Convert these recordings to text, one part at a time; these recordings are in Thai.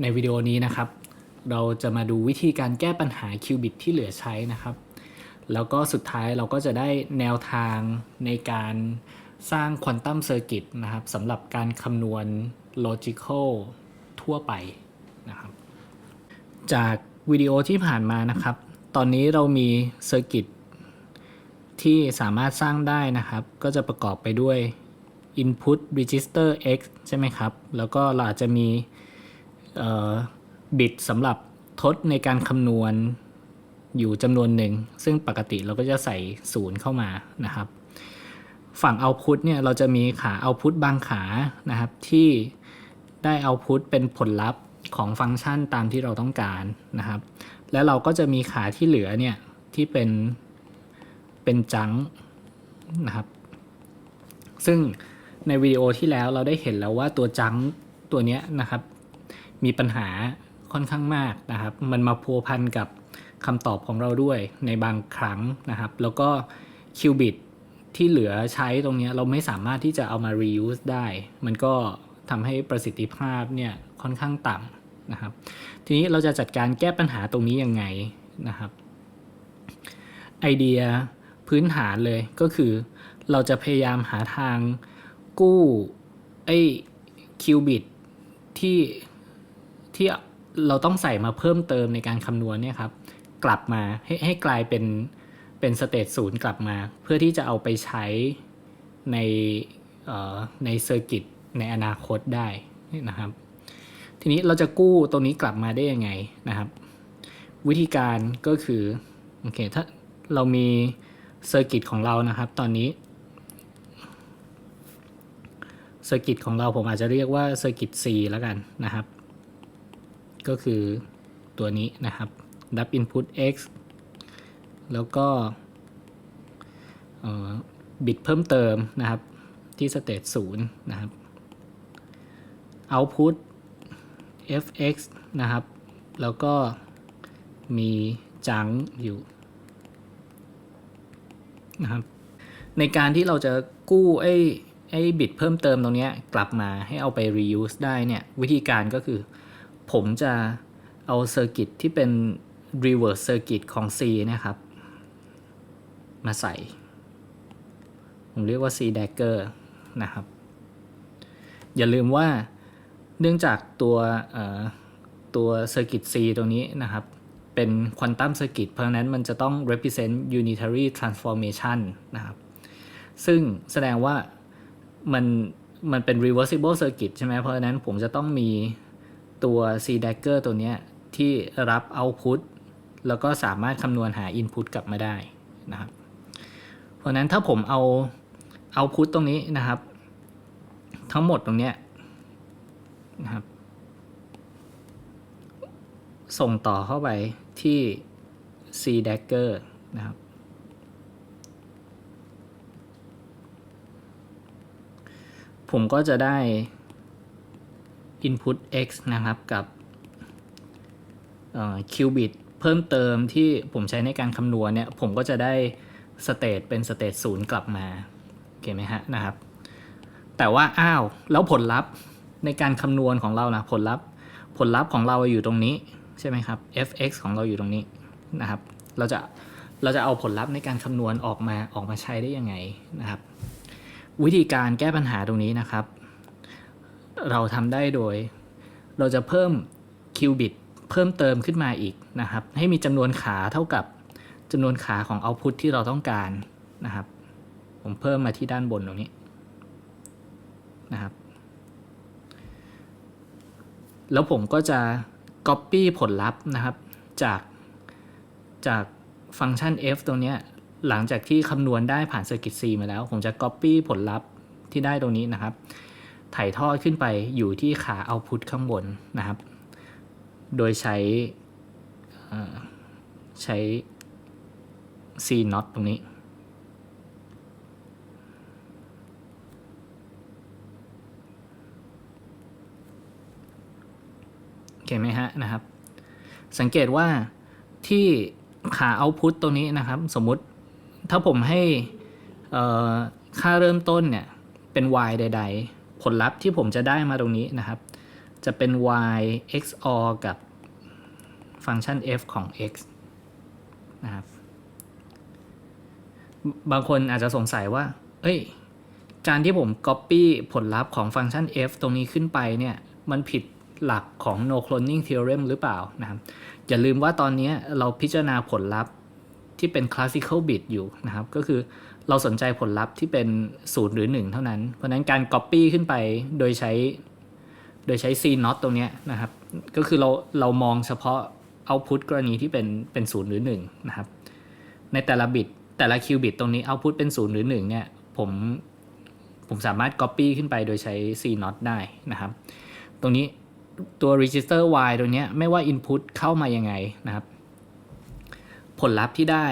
ในวิดีโอนี้นะครับ เราจะมาดูวิธีการแก้ปัญหาคิวบิตที่เหลือใช้นะครับ แล้วก็สุดท้ายเราก็จะได้แนวทางในการสร้างควอนตัมเซอร์กิตนะครับสำหรับการคำนวณ logical ทั่วไปนะครับ จากวิดีโอที่ผ่านมานะครับ ตอนนี้เรามีเซอร์กิตที่สามารถสร้างได้นะครับ ก็จะประกอบไปด้วย input register x ใช่ไหมครับ แล้วก็เราอาจจะมี บิตสำหรับทดในการคำนวณอยู่จำนวนหนึ่ง ซึ่งปกติเราก็จะใส่ศูนย์เข้ามานะครับ ฝั่ง output เนี่ยเราจะมีขา output บางขานะครับ ที่ได้ output เป็นผลลัพธ์ของฟังก์ชันตามที่เราต้องการนะครับ แล้วเราก็จะมีขาที่เหลือเนี่ยที่เป็นเป็นจังนะครับ ซึ่งในวิดีโอที่แล้วเราได้เห็นแล้วว่าตัวจังตัวเนี้ยนะครับ มีปัญหาค่อนข้างมากนะครับ มันมาพัวพันกับคำตอบของเราด้วยในบางครั้งนะครับ แล้วก็คิวบิตที่เหลือใช้ตรงนี้เราไม่สามารถที่จะเอามา reuse ได้ มันก็ทำให้ประสิทธิภาพเนี่ยค่อนข้างต่ำนะครับ ทีนี้เราจะจัดการแก้ปัญหาตรงนี้ยังไงนะครับ ไอเดียพื้นฐานเลยก็คือเราจะพยายามหาทางกู้ไอ้คิวบิตที่ ที่เราต้องใส่มาเพิ่มเติมในการคำนวณเนี่ยครับกลับมาให้ให้กลายเป็นเป็นสเตตศูนย์กลับมา เพื่อที่จะเอาไปใช้ในในเซอร์กิตในอนาคตได้นะครับ ทีนี้เราจะกู้ตรงนี้กลับมาได้ยังไงนะครับ วิธีการก็คือโอเคถ้าเรามีเซอร์กิตของเรานะครับ ตอนนี้เซอร์กิตของเราผมอาจจะเรียกว่าเซอร์กิต C แล้วกันนะครับ ก็คือตัวนี้นะครับรับ input x แล้วก็บิตเพิ่มเติมนะครับที่สเตต0นะครับ output fx นะครับ แล้วก็มีจังอยู่นะครับในการที่เราจะกู้ไอ้ไอ้บิตเพิ่มเติมตรงนี้กลับมาให้เอาไป reuse ได้เนี่ย วิธีการก็คือ ผมจะเอาเซอร์กิตที่เป็น reverse circuit ของ C นะครับ มาใส่ ผมเรียกว่า C dagger นะครับ อย่าลืมว่าเนื่องจากตัวตัว circuit C ตรงนี้นะครับ เป็นควอนตัมเซอร์กิตเพราะนั้นมันจะต้อง represent unitary transformation นะครับ ซึ่งแสดงว่ามันมันเป็น reversible circuit ใช่ไหมเพราะนั้นผมจะต้องมี ตัว C dagger ตัวนี้ที่รับ output แล้วก็สามารถคำนวณหา input กลับมาได้นะครับ เพราะนั้นถ้าผมเอา output ตรงนี้นะครับ ทั้งหมดตรงนี้นะครับ ส่งต่อเข้าไปที่ C dagger นะครับผมก็จะได้ input x นะครับกับคิวบิตเพิ่มเติมที่ผมใช้ในการคำนวณเนี่ย ผมก็จะได้สเตตเป็นสเตตศูนย์กลับมาโอเคไหมฮะนะครับ แต่ว่าอ้าว แล้วผลลัพธ์ในการคำนวณของเรานะผลลัพธ์ผลลัพธ์ของเราอยู่ตรงนี้ใช่ไหมครับ fx ของเราอยู่ตรงนี้นะครับ เราจะเราจะเอาผลลัพธ์ในการคำนวณออกมาออกมาใช้ได้ยังไงนะครับ วิธีการแก้ปัญหาตรงนี้นะครับ เราทำได้โดย เราจะเพิ่มคิวบิตเพิ่มเติมขึ้นมาอีกนะครับ ให้มีจำนวนขาเท่ากับจำนวนขาของเอาพุทที่เราต้องการนะครับ ผมเพิ่มมาที่ด้านบนตรงนี้นะครับ แล้วผมก็จะ Copy ผลลัพธ์นะครับ จากจากฟังก์ชัน f ตรงนี้หลังจากที่คำนวณได้ผ่าน Circuit C มาแล้ว ผมจะ Copy ผลลัพธ์ที่ได้ตรงนี้นะครับ ถ่ายทอดขึ้นไปอยู่ที่ขา Output ข้างบนนะครับ โดยใช้ใช้ C not ตตรงนี้โอเคไหมฮะนะครับ สังเกตว่าที่ขา output ตรงนี้นะครับ สมมุติถ้าผมให้ค่าเริ่มต้นเนี่ย เป็น y ใด ๆ ผลลัพธ์ที่ผมจะได้มาตรงนี้นะครับ จะเป็น y xor กับฟังก์ชัน f ของ x นะครับ บางคนอาจจะสงสัยว่า เอ้ย การที่ผม Copy ผลลัพธ์ของฟังก์ชัน f ตรงนี้ขึ้นไปเนี่ย มันผิดหลักของ no cloning theorem หรือเปล่านะครับ อย่าลืมว่าตอนนี้เราพิจารณาผลลัพธ์ที่เป็น classical bit อยู่นะครับ ก็คือ เราสนใจผลลัพธ์ที่เป็น0หรือ1เท่านั้น เพราะนั้นการ copy ขึ้นไปโดยใช้ โดยใช้ c not ตรงนี้นะครับ ก็คือเราเรามองเฉพาะ output กรณีที่เป็นเป็น0หรือ1นะครับ ในแต่ละบิตแต่ละคิวบิตตรงนี้ output เป็น0หรือ1เนี่ยผมผมสามารถ copy ขึ้นไปโดยใช้ c not ได้นะครับ ตรงนี้ตัว register y ตรงนี้ไม่ว่า input เข้ามายังไงนะครับ ผลลัพธ์ที่ได้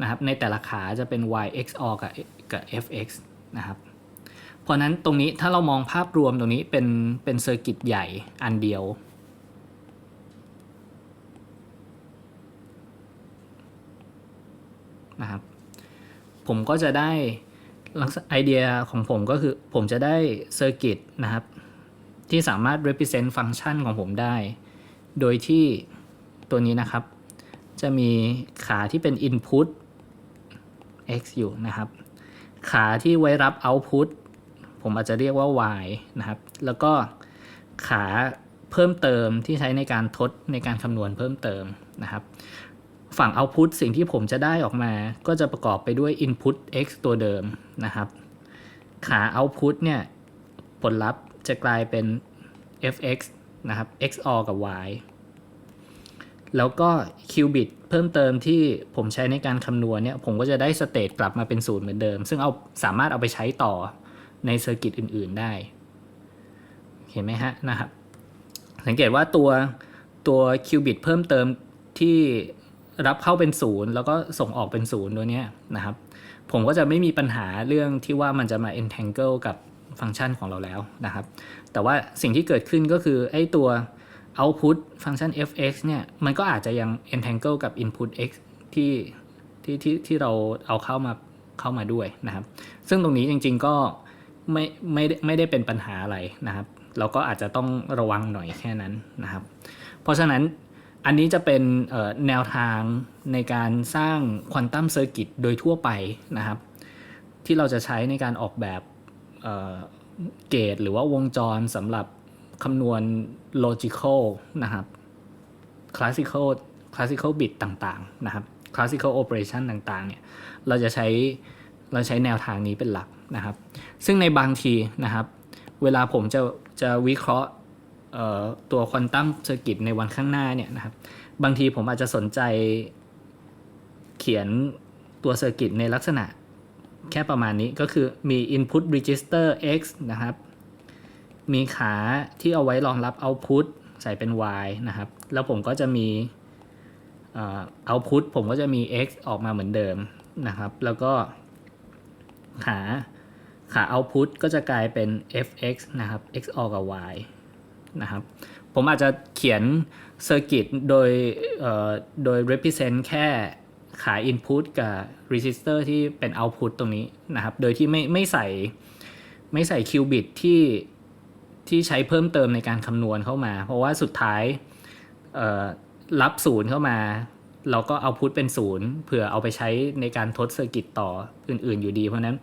นะครับในแต่ละขาจะเป็น y xor กับกับ fx นะครับเพราะนั้นตรงนี้ถ้าเรามองภาพรวมตรงนี้เป็นเป็นเซอร์กิตใหญ่อันเดียวนะครับผมก็จะได้ลักษณะไอเดียของผมก็คือผมจะได้เซอร์กิตนะครับ ที่สามารถ represent ฟังก์ชันของผมได้ โดยที่ตัวนี้นะครับ จะมีขาที่เป็น input x อยู่นะครับ ขาที่ไว้รับ output ผมอาจจะเรียกว่า y นะครับ แล้วก็ขาเพิ่มเติมที่ใช้ในการทดในการคำนวณเพิ่มเติมนะครับ ฝั่ง output สิ่งที่ผมจะได้ออกมา ก็จะประกอบไปด้วย input x ตัวเดิมนะครับ ขา output เนี่ยผลลัพธ์จะกลายเป็น fx นะครับ xor กับ y แล้วก็ qubit เพิ่มเติมที่ผมใช้ในการคำนวณเนี่ยผมก็จะได้สเตตกลับมาเป็นศูนย์เหมือนเดิม ซึ่งเอาสามารถเอาไปใช้ต่อในเซอร์กิตอื่น ๆ ได้ เห็นไหมฮะนะครับ สังเกตว่าตัวตัวคิวบิตเพิ่มเติมที่รับเข้าเป็นศูนย์แล้วก็ส่งออกเป็นศูนย์ตัวเนี้ยนะครับ ผมก็จะไม่มีปัญหาเรื่องที่ว่ามันจะมา entangle กับฟังก์ชันของเราแล้วนะครับ แต่ว่าสิ่งที่เกิดขึ้นก็คือไอ้ตัว output ฟังก์ชัน fx เนี่ยมันก็อาจจะยัง entangle กับ input x ที่ที่ที่ที่เราเอาเข้ามาเข้ามาด้วยนะครับ ซึ่งตรงนี้จริงๆก็ไม่ไม่ได้ไม่ได้เป็นปัญหาอะไรนะครับ เราก็อาจจะต้องระวังหน่อยแค่นั้นนะครับ เพราะฉะนั้นอันนี้จะเป็นแนวทางในการสร้างควอนตัมเซอร์กิตโดยทั่วไปนะครับ ที่เราจะใช้ในการออกแบบเกตหรือว่าวงจรสำหรับ คำนวณ logical นะครับ classical classical bit ต่างๆ นะครับ classical operation ต่างๆ เนี่ย เราจะใช้ เราใช้แนวทางนี้เป็นหลักนะครับ ซึ่งในบางทีนะครับ เวลาผมจะ จะวิเคราะห์ตัวควอนตัมเซอร์กิตในวันข้างหน้าเนี่ยนะครับ บางทีผมอาจจะสนใจเขียนตัวเซอร์กิตในลักษณะแค่ประมาณนี้ก็คือมี input register x นะครับ มีขาที่เอาไว้รองรับ output ใส่เป็น y นะครับ แล้วผมก็จะมี output ผมก็จะมี x ออกมาเหมือนเดิมนะครับ แล้วก็ขาขา output ก็จะกลายเป็น fx นะครับ xor กับ y นะครับผมอาจจะเขียนเซอร์กิตโดยโดย represent แค่ขา input กับ resistor ที่เป็น output ตรงนี้นะครับ โดยที่ไม่ไม่ใส่ไม่ใส่ qubit ที่ ที่ใช้เพิ่มเติมในการคำนวณเข้ามา เพราะว่าสุดท้ายรับศูนย์เข้ามา เราก็เอาพุทเป็นศูนย์เผื่อเอาไปใช้ในการทดเซอร์กิตต่ออื่น ๆ อยู่ดี เพราะนั้น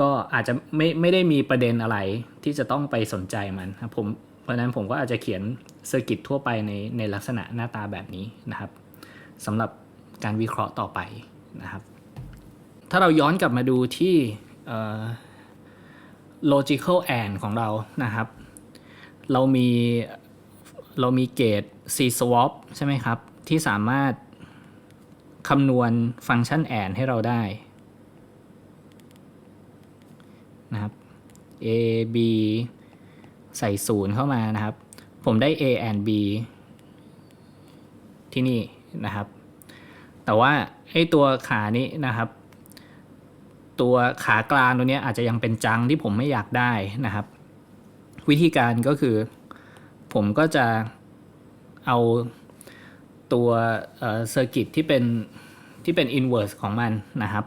ก็อาจจะไม่ไม่ได้มีประเด็นอะไรที่จะต้องไปสนใจมันครับผมเพราะนั้นผมก็อาจจะเขียนเซอร์กิตทั่วไปในในลักษณะหน้าตาแบบนี้นะครับสำหรับการวิเคราะห์ต่อไปนะครับ ถ้าเราย้อนกลับมาดูที่ logical and ของเรานะครับ เรามีเรามีเกต c swap ใช่ไหมครับ ที่สามารถคำนวณฟังก์ชัน and ให้เราได้นะครับ a b ใส่ศูนย์เข้ามานะครับ ผมได้ a and b ที่นี่นะครับ แต่ว่าไอตัวขานี้นะครับ ตัวขากลางตัวนี้อาจจะยังเป็นจังที่ผมไม่อยากได้นะครับ วิธีการก็คือ ผมก็จะเอาตัวเซอร์กิตที่เป็นที่เป็น inverse ของมันนะครับ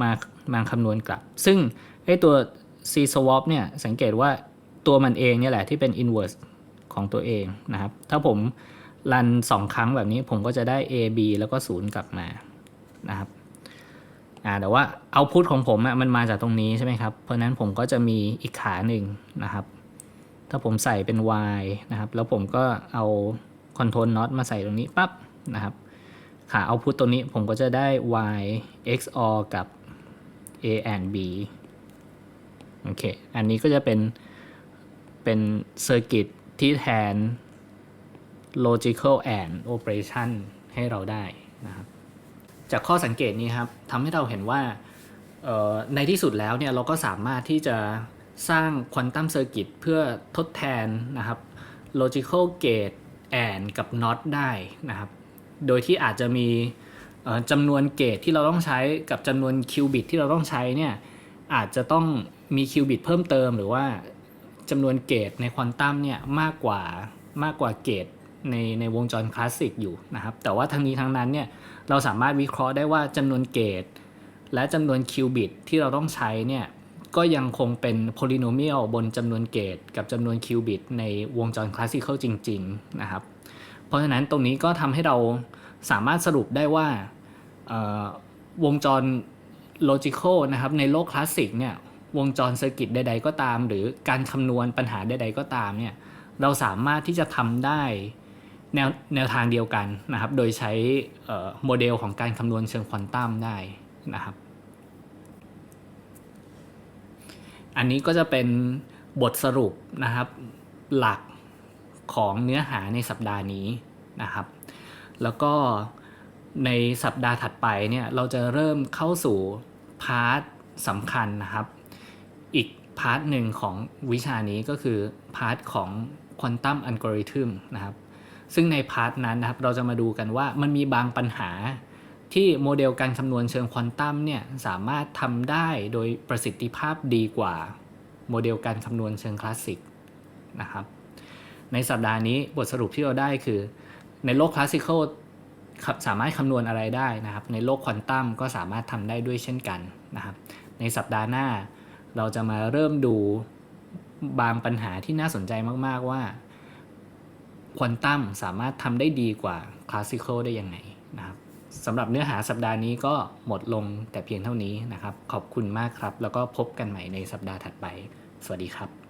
มามาคำนวณกลับ ซึ่งไอตัว c swap เนี่ยสังเกตว่าตัวมันเองเนี่ยแหละที่เป็น inverse ของตัวเองนะครับ ถ้าผมรันสองครั้งแบบนี้ผมก็จะได้ A B แล้วก็ศูนย์กลับมานะครับอ่าแต่ว่าเอาพุทของผมอะมันมาจากตรงนี้ใช่ไหมครับ เพราะนั้นผมก็จะมีอีกขาหนึ่งนะครับ ถ้าผมใส่เป็น Y นะครับ แล้วผมก็เอาคอนโทรลน็อตมาใส่ตรงนี้ปั๊บนะครับ ขาเอาพุทตัวนี้ผมก็จะได้ y xor กับ a and b โอเค อันนี้ก็จะเป็น เป็นเซอร์กิตที่แทน logical and operation ให้เราได้นะครับ จากข้อสังเกตนี้ครับทำให้เราเห็นว่าในที่สุดแล้วเนี่ยเราก็สามารถที่จะ สร้างควอนตัมเซอร์กิตเพื่อทดแทนนะครับ logical gate and กับ not ได้นะครับ โดยที่อาจจะมีจำนวนเกตที่เราต้องใช้กับจำนวนคิวบิตที่เราต้องใช้เนี่ยอาจจะต้องมีคิวบิตเพิ่มเติม หรือว่าจำนวนเกตในควอนตัมเนี่ยมากกว่ามากกว่าเกตในในวงจรคลาสสิกอยู่นะครับ แต่ว่าทั้งนี้ทั้งนั้นเนี่ยเราสามารถวิเคราะห์ได้ว่าจำนวนเกตและจำนวนคิวบิตที่เราต้องใช้เนี่ย ก็ยังคงเป็นโพลิโนเมียลบนจำนวนเกตกับจำนวนคิวบิตในวงจรคลาสสิคอลจริง ๆ นะครับ เพราะฉะนั้นตรงนี้ก็ทำให้เราสามารถสรุปได้ว่าวงจรโลจิคอลนะครับในโลกคลาสสิกเนี่ยวงจรเซอร์กิตใด ๆ ก็ตาม หรือการคำนวณปัญหาใด ๆ ก็ตามเนี่ยเราสามารถที่จะทำได้แนวแนวทางเดียวกันนะครับ โดยใช้โมเดลของการคำนวณเชิงควอนตัมได้นะครับ อันนี้ก็จะเป็นบทสรุปนะครับหลักของเนื้อหาในสัปดาห์นี้นะครับ แล้วก็ในสัปดาห์ถัดไปเนี่ยเราจะเริ่มเข้าสู่พาร์ทสำคัญนะครับ อีกพาร์ทหนึ่งของวิชานี้ก็คือพาร์ทของควอนตัมอัลกอริทึมนะครับ ซึ่งในพาร์ทนั้นนะครับเราจะมาดูกันว่ามันมีบางปัญหา ที่โมเดลการคำนวณเชิงควอนตัมเนี่ยสามารถทำได้โดยประสิทธิภาพดีกว่าโมเดลการคำนวณเชิงคลาสสิกนะครับ ในสัปดาห์นี้บทสรุปที่เราได้คือ ในโลกคลาสสิคอลสามารถคำนวณอะไรได้นะครับ ในโลกควอนตัมก็สามารถทำได้ด้วยเช่นกันนะครับ ในสัปดาห์หน้าเราจะมาเริ่มดูบางปัญหาที่น่าสนใจมาก ๆ ว่าควอนตัมสามารถทำได้ดีกว่าคลาสสิคอลได้ยังไงนะครับ สำหรับเนื้อหาสัปดาห์นี้ก็หมดลงแต่เพียงเท่านี้นะครับ ขอบคุณมากครับ แล้วก็พบกันใหม่ในสัปดาห์ถัดไป สวัสดีครับ